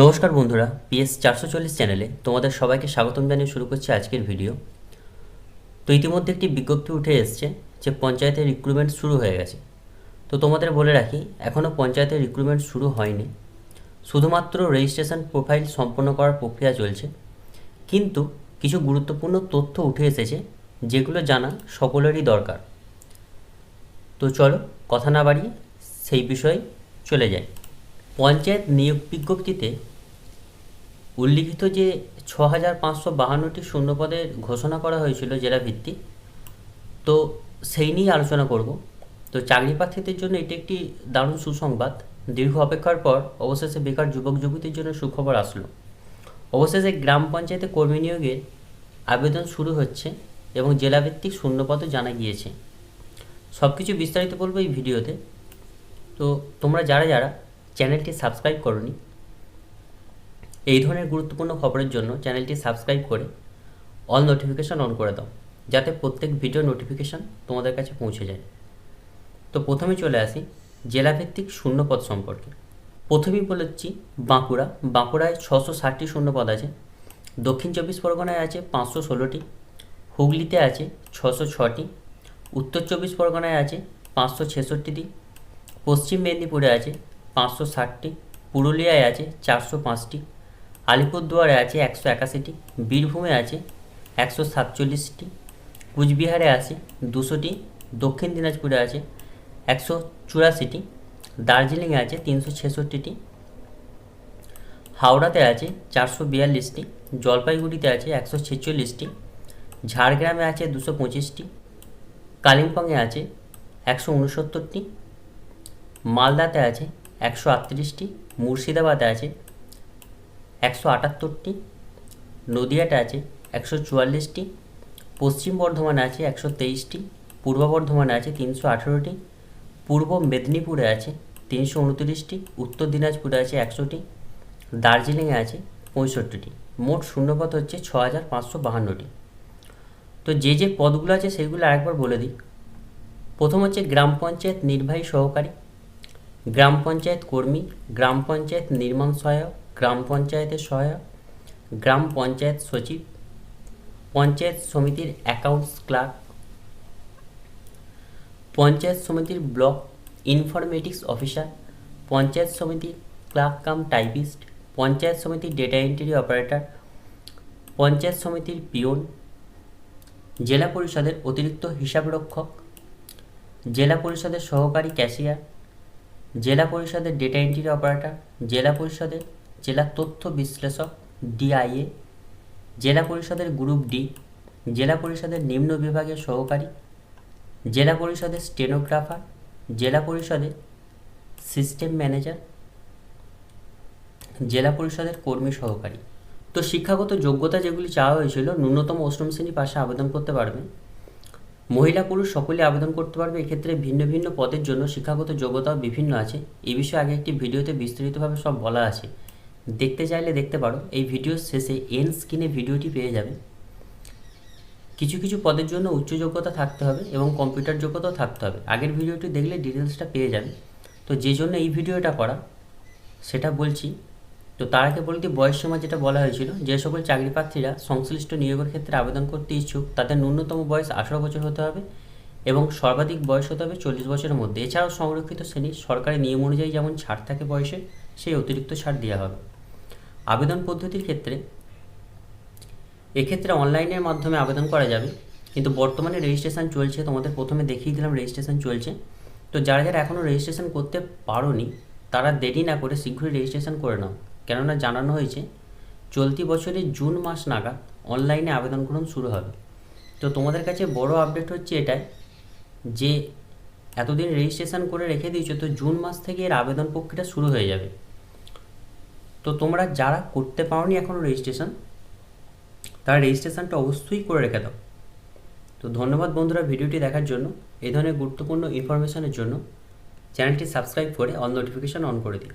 নমস্কার বন্ধুরা, পিএস চারশো চল্লিশ চ্যানেলে তোমাদের সবাইকে স্বাগতম জানিয়ে শুরু করছি আজকের ভিডিও। তো ইতিমধ্যে একটি বিজ্ঞপ্তি উঠে এসছে যে পঞ্চায়েতের রিক্রুটমেন্ট শুরু হয়ে গেছে। তো তোমাদের বলে রাখি এখনও পঞ্চায়েতের রিক্রুটমেন্ট শুরু হয়নি। শুধুমাত্র রেজিস্ট্রেশন প্রোফাইল সম্পন্ন করার প্রক্রিয়া চলছে। কিন্তু কিছু গুরুত্বপূর্ণ তথ্য উঠে এসেছে, যেগুলো জানা সকলেরই দরকার। তো চলো, কথা না বাড়িয়ে সেই বিষয়ে চলে যাই। পঞ্চায়েত নিয়োগ বিজ্ঞপ্তিতে উল্লিখিত যে ছ হাজার পাঁচশো বাহান্নটি শূন্যপদের ঘোষণা করা হয়েছিল জেলা ভিত্তিক তো সেই নিয়ে আলোচনা করব। তো চাকরি প্রার্থীদের জন্য এটি একটি দারুণ সুসংবাদ। দীর্ঘ অপেক্ষার পর অবশেষে বেকার যুবক যুবতীর জন্য সুখবর আসলো। অবশেষে গ্রাম পঞ্চায়েতে কর্মী নিয়োগের আবেদন শুরু হচ্ছে এবং জেলাভিত্তিক শূন্যপদও জানা গিয়েছে। সব কিছু বিস্তারিত বলব এই ভিডিওতে। তো তোমরা যারা যারা চ্যানেলটি সাবস্ক্রাইব করনি। এই ধরনের গুরুত্বপূর্ণ খবরের জন্য চ্যানেলটি সাবস্ক্রাইব করে অল নোটিফিকেশান অন করে দাও, যাতে প্রত্যেক ভিডিও নোটিফিকেশান তোমাদের কাছে পৌঁছে যায়। তো প্রথমে চলে আসি জেলাভিত্তিক শূন্যপদ সম্পর্কে। প্রথমেই বলেছি বাঁকুড়া। বাঁকুড়ায় ছশো ষাটটি শূন্যপদ আছে। দক্ষিণ চব্বিশ পরগনায় আছে পাঁচশো ষোলোটি। হুগলিতে আছে ছশো ছটি। উত্তর চব্বিশ পরগনায় আছে পাঁচশো ছেষট্টিটি। পশ্চিম মেদিনীপুরে আছে পাঁচশো ষাটটি, পুরুলিয়ায় আছে চারশো পাঁচটি, আলিপুরদুয়ারে আছে একশো একাশিটি, বীরভূমে আছে একশো সাতচল্লিশটি, কুচবিহারে আছে দুশোটি, দক্ষিণ দিনাজপুরে আছে একশো চুরাশিটি, দার্জিলিংয়ে আছে তিনশো ছেষট্টিটি, হাওড়াতে আছে চারশো বিয়াল্লিশটি, জলপাইগুড়িতে আছে একশো ছেচল্লিশটি, ঝাড়গ্রামে আছে দুশো পঁচিশটি, কালিম্পংয়ে আছে একশো উনসত্তরটি, মালদাতে আছে একশো আটত্রিশটি, মুর্শিদাবাদে আছে একশো আটাত্তরটি, নদিয়াতে আছে একশো চুয়াল্লিশটি, পশ্চিম বর্ধমানে আছে একশো তেইশটি, পূর্ব বর্ধমানে আছে তিনশো আঠেরোটি, পূর্ব মেদিনীপুরে আছে তিনশো উনত্রিশটি, উত্তর দিনাজপুরে আছে একশোটি, দার্জিলিংয়ে আছে পঁয়ষট্টিটি। মোট শূন্যপদ হচ্ছে ছ হাজার পাঁচশো বাহান্নটি। তো যে যে পদগুলো আছে সেগুলো আরেকবার বলে দিই। প্রথম হচ্ছে গ্রাম পঞ্চায়েত নির্বাহী সহকারী। গ্রাম পঞ্চায়েত কর্মী, গ্রাম পঞ্চায়েত নির্মাণ সহায়ক, গ্রাম পঞ্চায়েতের সহায়ক, গ্রাম পঞ্চায়েত সচিব, পঞ্চায়েত সমিতির অ্যাকাউন্টস ক্লার্ক পঞ্চায়েত সমিতির ব্লক ইনফরমেটিক্স অফিসার পঞ্চায়েত সমিতির ক্লার্ক কাম টাইপিস্ট পঞ্চায়েত সমিতির ডেটা এন্ট্রি অপারেটর পঞ্চায়েত সমিতির পিওন, জেলা পরিষদের অতিরিক্ত হিসাবরক্ষক, জেলা পরিষদের সহকারী ক্যাশিয়ার জেলা পরিষদের ডেটা এন্ট্রি অপারেটর জেলা পরিষদের জেলা তথ্য বিশ্লেষক ডিআইএ জেলা পরিষদের গ্রুপ ডি জেলা পরিষদের নিম্ন বিভাগের সহকারী, জেলা পরিষদের স্টেনোগ্রাফার জেলা পরিষদের সিস্টেম ম্যানেজার জেলা পরিষদের কর্মী সহকারী। তো শিক্ষাগত যোগ্যতা যেগুলি চাওয়া হয়েছিল, ন্যূনতম অষ্টম শ্রেণি পাশে আবেদন করতে পারবে মহিলা, পুরুষ সকলে আবেদন করতে পারবে। এক্ষেত্রে ভিন্ন ভিন্ন পদের জন্য শিক্ষাগত যোগ্যতাও বিভিন্ন আছে। এই বিষয়ে আগে একটি ভিডিওতে বিস্তারিতভাবে সব বলা আছে। দেখতে চাইলে দেখতে পারো। এই ভিডিওর শেষে এন স্ক্রিনে ভিডিওটি পেয়ে যাবে। কিছু কিছু পদের জন্য উচ্চ যোগ্যতা থাকতে হবে এবং কম্পিউটার যোগ্যতাও থাকতে হবে। আগের ভিডিওটি দেখলে ডিটেলসটা পেয়ে যাবে। তো যে জন্য এই ভিডিওটা করা, সেটা বলছি তো তার আগে বলতে বয়স সীমা যেটা বলা হয়েছিল, যে সকল চাকরি প্রার্থীরা সংশ্লিষ্ট নিয়োগের ক্ষেত্রে আবেদন করতে ইচ্ছুক, তাদের ন্যূনতম বয়স আঠারো বছর হতে হবে এবং সর্বাধিক বয়স হতে হবে চল্লিশ বছরের মধ্যে। এছাড়াও সংরক্ষিত শ্রেণির সরকারি নিয়ম অনুযায়ী যেমন ছাড় থাকে বয়সে, সেই অতিরিক্ত ছাড় দেওয়া হবে। আবেদন পদ্ধতির ক্ষেত্রে এক্ষেত্রে অনলাইনের মাধ্যমে আবেদন করা যাবে, কিন্তু বর্তমানে রেজিস্ট্রেশন চলছে, তোমাদের প্রথমে দেখিয়ে দিলাম রেজিস্ট্রেশন চলছে। তো যারা যারা এখনও রেজিস্ট্রেশন করতে পারোনি, তারা দেরি না করে শীঘ্রই রেজিস্ট্রেশন করে নাও। কেননা জানানো হয়েছে, চলতি বছরের জুন মাস নাগাদ অনলাইনে আবেদন গ্রহণ শুরু হবে। তো তোমাদের কাছে বড় আপডেট হচ্ছে এটাই যে, এতদিন রেজিস্ট্রেশন করে রেখে দিয়েছ, তো জুন মাস থেকে এর আবেদন প্রক্রিয়া শুরু হয়ে যাবে। তো তোমরা যারা করতে পারোনি এখনও রেজিস্ট্রেশন তারা রেজিস্ট্রেশনটা অবশ্যই করে রেখে দাও। তো ধন্যবাদ বন্ধুরা ভিডিওটি দেখার জন্য এই ধরনের গুরুত্বপূর্ণ ইনফরমেশনের জন্য। চ্যানেলটি সাবস্ক্রাইব করে অল নোটিফিকেশান অন করে দিও।